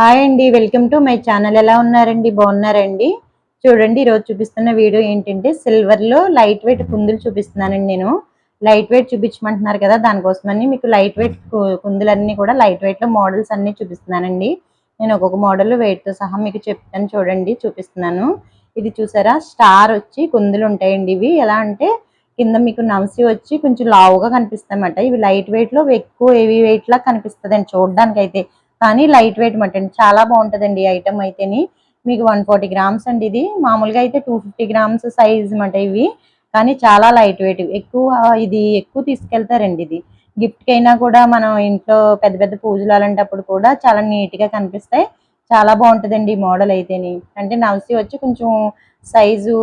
Hi అండి welcome to my channel. ఎలా ఉన్నారండి? బాగున్నారండి? చూడండి ఈరోజు చూపిస్తున్న వీడియో ఏంటంటే సిల్వర్లో లైట్ వెయిట్ కుందులు చూపిస్తున్నానండి నేను. లైట్ వెయిట్ చూపించమంటున్నారు కదా దానికోసమని మీకు లైట్ వెయిట్ కుందులన్నీ కూడా లైట్ వెయిట్లో మోడల్స్ అన్ని చూపిస్తున్నానండి. నేను ఒక్కొక్క మోడల్ వెయిట్తో సహా మీకు చెప్తాను చూడండి చూపిస్తున్నాను. ఇది చూసారా? స్టార్ వచ్చి కుందులు ఉంటాయండి ఇవి. ఎలా అంటే కింద మీకు నమసి వచ్చి కొంచెం లావుగా కనిపిస్తాయన్నమాట. ఇవి లైట్ వెయిట్లో ఎక్కువ హెవీ వెయిట్ లా కనిపిస్తుంది అండి చూడడానికి అయితే కానీ లైట్ వెయిట్ మటన్ చాలా బాగుంటుందండి ఈ ఐటమ్ అయితేని. మీకు వన్ ఫార్టీ గ్రామ్స్ అండి ఇది. మామూలుగా అయితే టూ ఫిఫ్టీ గ్రామ్స్ సైజ్ మాట ఇవి. కానీ చాలా లైట్ వెయిట్. ఎక్కువ ఇది ఎక్కువ తీసుకెళ్తారండి ఇది. గిఫ్ట్ కూడా మనం ఇంట్లో పెద్ద పెద్ద పూజలు అలాంటప్పుడు కూడా చాలా నీట్గా కనిపిస్తాయి. చాలా బాగుంటుందండి ఈ మోడల్ అయితేని. అంటే నవసి వచ్చి కొంచెం సైజు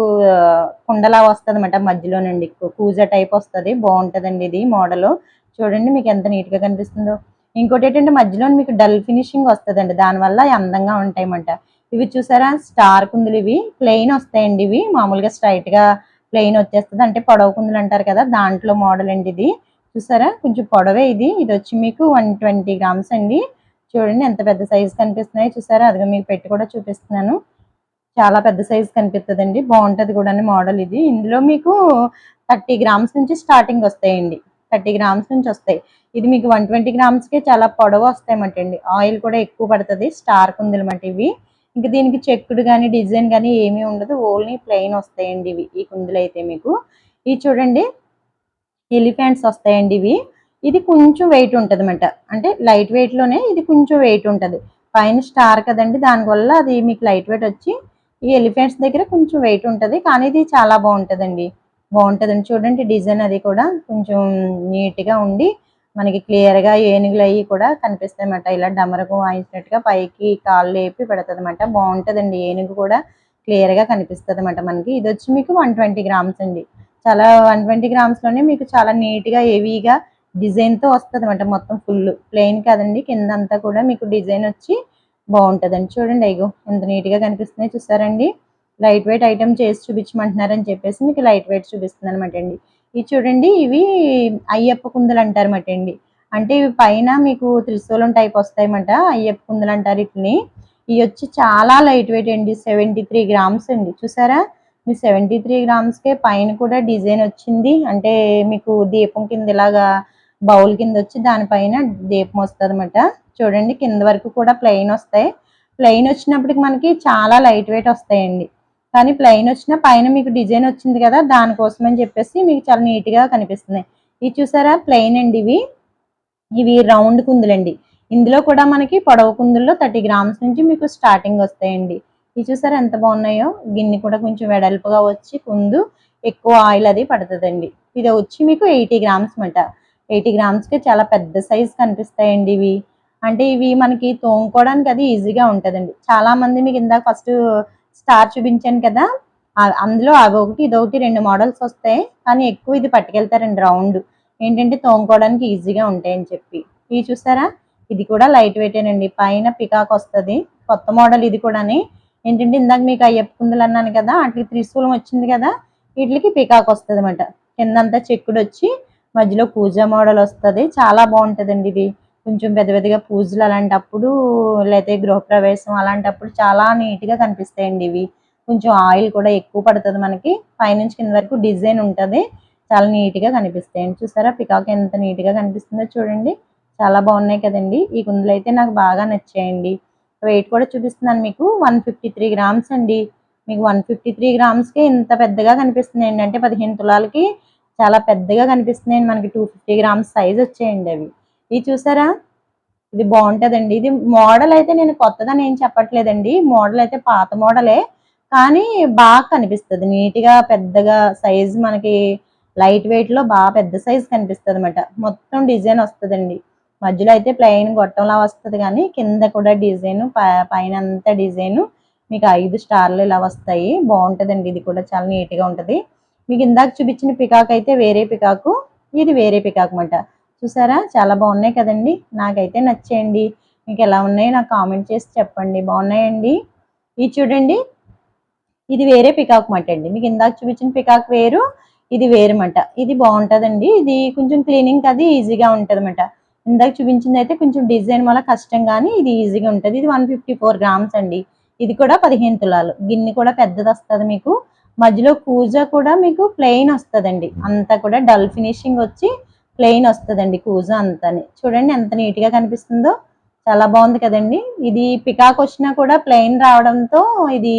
కుండలా వస్తుంది అనమాట మధ్యలోనండి కూజ టైప్ వస్తుంది. బాగుంటుందండి ఇది మోడల్. చూడండి మీకు ఎంత నీట్గా కనిపిస్తుందో. ఇంకోటి ఏంటంటే మధ్యలో మీకు డల్ ఫినిషింగ్ వస్తుందండి. దానివల్ల అందంగా ఉంటాయన్నమాట. ఇవి చూసారా? స్టార్ కుందులు ఇవి. ప్లెయిన్ వస్తాయండి ఇవి. మామూలుగా స్ట్రైట్గా ప్లెయిన్ వచ్చేస్తుంది. అంటే పొడవ కుందులు అంటారు కదా దాంట్లో మోడల్ అండి ఇది. చూసారా? కొంచెం పొడవే ఇది. ఇది వచ్చి మీకు వన్ ట్వంటీ గ్రామ్స్ అండి. చూడండి ఎంత పెద్ద సైజు కనిపిస్తున్నాయి. చూసారా? అదిగా మీకు పెట్టి కూడా చూపిస్తున్నాను. చాలా పెద్ద సైజ్ కనిపిస్తుందండి బాగుంటుంది కూడా మోడల్ ఇది. ఇందులో మీకు థర్టీ గ్రామ్స్ నుంచి స్టార్టింగ్ వస్తాయండి. థర్టీ గ్రామ్స్ నుంచి వస్తాయి. ఇది మీకు వన్ ట్వంటీ గ్రామ్స్కే చాలా పొడవు వస్తాయన్నమాట అండి. ఆయిల్ కూడా ఎక్కువ పడుతుంది. స్టార్ కుందులమాట ఇవి. ఇంకా దీనికి చెక్కుడు కానీ డిజైన్ కానీ ఏమీ ఉండదు. ఓన్లీ ప్లెయిన్ వస్తాయండి ఇవి. ఈ కుందులు అయితే మీకు. ఇవి చూడండి ఎలిఫెంట్స్ వస్తాయండి ఇవి. ఇది కొంచెం వెయిట్ ఉంటుంది అనమాట అంటే లైట్ వెయిట్లోనే ఇది కొంచెం వెయిట్ ఉంటుంది. పైన స్టార్ కదండి. దానివల్ల అది మీకు లైట్ వెయిట్ వచ్చి ఈ ఎలిఫెంట్స్ దగ్గర కొంచెం వెయిట్ ఉంటుంది. కానీ ఇది చాలా బాగుంటుందండి. బాగుంటుందండి. చూడండి డిజైన్ అది కూడా కొంచెం నీట్గా ఉండి మనకి క్లియర్గా ఏనుగులు అవి కూడా కనిపిస్తాయి అన్నమాట ఇలా డమరకు వాయించినట్టుగా పైకి కాళ్ళు లేపి పెడుతుంది అనమాట బాగుంటుందండి. ఏనుగు కూడా క్లియర్గా కనిపిస్తుంది అనమాట మనకి. ఇది వచ్చి మీకు వన్ ట్వంటీ గ్రామ్స్ అండి. చాలా వన్ ట్వంటీ గ్రామ్స్లోనే మీకు చాలా నీట్గా హెవీగా డిజైన్తో వస్తుంది అనమాట మొత్తం ఫుల్. ప్లెయిన్ కాదండి. కింద అంతా కూడా మీకు డిజైన్ వచ్చి బాగుంటుందండి. చూడండి అయ్యో ఎంత నీట్గా కనిపిస్తున్నాయి చూసారండి. లైట్ వెయిట్ ఐటమ్ చేసి చూపించమంటున్నారని చెప్పేసి మీకు లైట్ వెయిట్ చూపిస్తుంది అనమాట అండి. ఇవి చూడండి ఇవి అయ్యప్ప కుందలు అంటారన్నమాట అండి. అంటే ఇవి పైన మీకు త్రిశూలం టైప్ వస్తాయన్నమాట అయ్యప్ప కుందలు అంటారు వీటిని. ఇవి వచ్చి చాలా లైట్ వెయిట్ అండి సెవెంటీ త్రీ గ్రామ్స్ అండి. చూసారా? మీ సెవెంటీ త్రీ గ్రామ్స్కే పైన కూడా డిజైన్ వచ్చింది. అంటే మీకు దీపం కింద ఇలాగా బౌల్ కింద వచ్చి దానిపైన దీపం వస్తుంది అనమాట చూడండి కింద వరకు కూడా ప్లెయిన్ వస్తాయి. ప్లెయిన్ వచ్చినప్పటికి మనకి చాలా లైట్ వెయిట్ వస్తాయండి. కానీ ప్లెయిన్ వచ్చిన పైన మీకు డిజైన్ వచ్చింది కదా దానికోసం అని చెప్పేసి మీకు చాలా నీట్గా కనిపిస్తుంది. ఇవి చూసారా? ప్లెయిన్ అండి ఇవి. ఇవి రౌండ్ కుందులండి. ఇందులో కూడా మనకి పొడవు కుందుల్లో థర్టీ గ్రామ్స్ నుంచి మీకు స్టార్టింగ్ వస్తాయండి. ఇవి చూసారా ఎంత బాగున్నాయో? గిన్నె కూడా కొంచెం వెడల్పుగా వచ్చి కుందు ఎక్కువ ఆయిల్ అది పడుతుందండి. ఇది వచ్చి మీకు ఎయిటీ గ్రామ్స్ అనమాట ఎయిటీ గ్రామ్స్కి చాలా పెద్ద సైజ్ కనిపిస్తాయండి ఇవి. అంటే ఇవి మనకి తోముకోవడానికి అది ఈజీగా ఉంటుందండి. చాలా మంది మీకు ఇందాక ఫస్ట్ స్టార్ చూపించాను కదా. అందులో అవి ఒకటి ఇదొకటి రెండు మోడల్స్ వస్తాయి. కానీ ఎక్కువ ఇది పట్టుకెళ్తారండి రౌండ్ ఏంటంటే తోముకోవడానికి ఈజీగా ఉంటాయని చెప్పి. ఇవి చూసారా? ఇది కూడా లైట్ వెయిటేనండి పైన పికాక్ వస్తుంది. కొత్త మోడల్ ఇది కూడాని. ఏంటంటే ఇందాక మీకు అయ్యప్ప కుందులు అన్నాను కదా వాటికి త్రిశూలం వచ్చింది కదా వీటికి పికాక్ వస్తుంది అనమాట కిందంతా చెక్కుడు వచ్చి మధ్యలో పూజా మోడల్ వస్తుంది. చాలా బాగుంటుందండి ఇది. కొంచెం పెద్ద పెద్దగా పూజలు అలాంటప్పుడు లేకపోతే గృహప్రవేశం అలాంటప్పుడు చాలా నీట్గా కనిపిస్తాయండి ఇవి. కొంచెం ఆయిల్ కూడా ఎక్కువ పడుతుంది మనకి. పైనుంచి కింద వరకు డిజైన్ ఉంటుంది. చాలా నీట్గా కనిపిస్తాయండి. చూసారా? పికాక్ ఎంత నీట్గా కనిపిస్తుందో చూడండి. చాలా బాగున్నాయి కదండి. ఈ కుందులు అయితే నాకు బాగా నచ్చాయండి. వెయిట్ కూడా చూపిస్తున్నాను మీకు. వన్ ఫిఫ్టీ త్రీ గ్రామ్స్ అండి. మీకు వన్ ఫిఫ్టీ త్రీ గ్రామ్స్కి ఇంత పెద్దగా కనిపిస్తున్నాయండి అంటే పదిహేను తులాలకి చాలా పెద్దగా కనిపిస్తున్నాయండి. మనకి టూ ఫిఫ్టీ గ్రామ్స్ సైజ్ వచ్చాయండి అవి. ఇది చూసారా? ఇది బాగుంటుందండి. ఇది మోడల్ అయితే నేను కొత్తదని ఏం చెప్పట్లేదండి. మోడల్ అయితే పాత మోడలే. కానీ బాగా కనిపిస్తుంది. నీట్గా పెద్దగా సైజ్ మనకి లైట్ వెయిట్లో బాగా పెద్ద సైజ్ కనిపిస్తుంది అనమాట మొత్తం డిజైన్ వస్తుందండి. మధ్యలో అయితే ప్లెయిన్ గొట్టంలా వస్తుంది కానీ కింద కూడా డిజైన్ పైన అంతా డిజైన్. మీకు ఐదు స్టార్లు ఇలా వస్తాయి. బాగుంటుందండి. ఇది కూడా చాలా నీట్గా ఉంటుంది. మీకు ఇందాక చూపించిన పికాక్ అయితే వేరే పికాకు. ఇది వేరే పికాక్ అనమాట చూసారా? చాలా బాగున్నాయి కదండి. నాకైతే నచ్చేయండి. మీకు ఎలా ఉన్నాయో నాకు కామెంట్ చేసి చెప్పండి. బాగున్నాయండి? ఇది చూడండి. ఇది వేరే పికాక్ మట అండి. మీకు ఇందాక చూపించిన పికాక్ వేరు ఇది వేరు మాట. ఇది బాగుంటుందండి. ఇది కొంచెం క్లీనింగ్ అది ఈజీగా ఉంటుంది అనమాట ఇందాక చూపించింది అయితే కొంచెం డిజైన్ వల్ల కష్టం కానీ ఇది ఈజీగా ఉంటుంది. ఇది వన్ ఫిఫ్టీ ఫోర్ గ్రామ్స్ అండి. ఇది కూడా పదిహేను తులాలు. గిన్నె కూడా పెద్దది వస్తుంది మీకు. మధ్యలో కూజ కూడా మీకు ప్లెయిన్ వస్తుందండి. అంతా కూడా డల్ ఫినిషింగ్ వచ్చి ప్లెయిన్ వస్తుందండి కూజ అంతా చూడండి ఎంత నీట్గా కనిపిస్తుందో. చాలా బాగుంది కదండి. ఇది పికాక్ వచ్చినా కూడా ప్లెయిన్ రావడంతో ఇది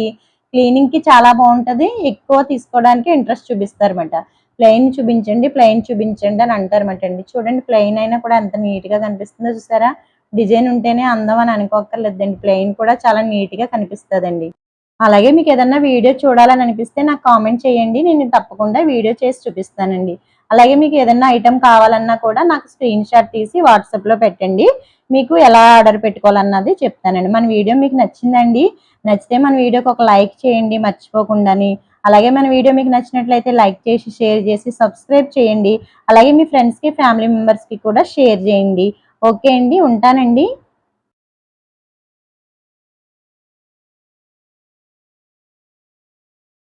క్లీనింగ్కి చాలా బాగుంటది. ఎక్కువ తీసుకోవడానికి ఇంట్రెస్ట్ చూపిస్తారన్నమాట. ప్లెయిన్ చూపించండి ప్లెయిన్ చూపించండి అని అంటారన్నమాట అండి. చూడండి ప్లెయిన్ అయినా కూడా ఎంత నీట్గా కనిపిస్తుందో చూసారా? డిజైన్ ఉంటేనే అందం అని అనుకోక్కర్లేదండి. ప్లెయిన్ కూడా చాలా నీట్గా కనిపిస్తుందండి. అలాగే మీకు ఏదన్నా వీడియో చూడాలని అనిపిస్తే నాకు కామెంట్ చేయండి. నేను తప్పకుండా వీడియో చేసి చూపిస్తానండి. అలాగే మీకు ఏదైనా ఐటెం కావాలన్నా కూడా నాకు స్క్రీన్ షాట్ తీసి వాట్సాప్లో పెట్టండి. మీకు ఎలా ఆర్డర్ పెట్టుకోవాలన్నది చెప్తానండి. మన వీడియో మీకు నచ్చిందండి నచ్చితే మన వీడియోకి ఒక లైక్ చేయండి మర్చిపోకుండాని. అలాగే మన వీడియో మీకు నచ్చినట్లయితే లైక్ చేసి షేర్ చేసి సబ్స్క్రైబ్ చేయండి. అలాగే మీ ఫ్రెండ్స్కి ఫ్యామిలీ మెంబర్స్కి కూడా షేర్ చేయండి. ఓకే అండి ఉంటానండి.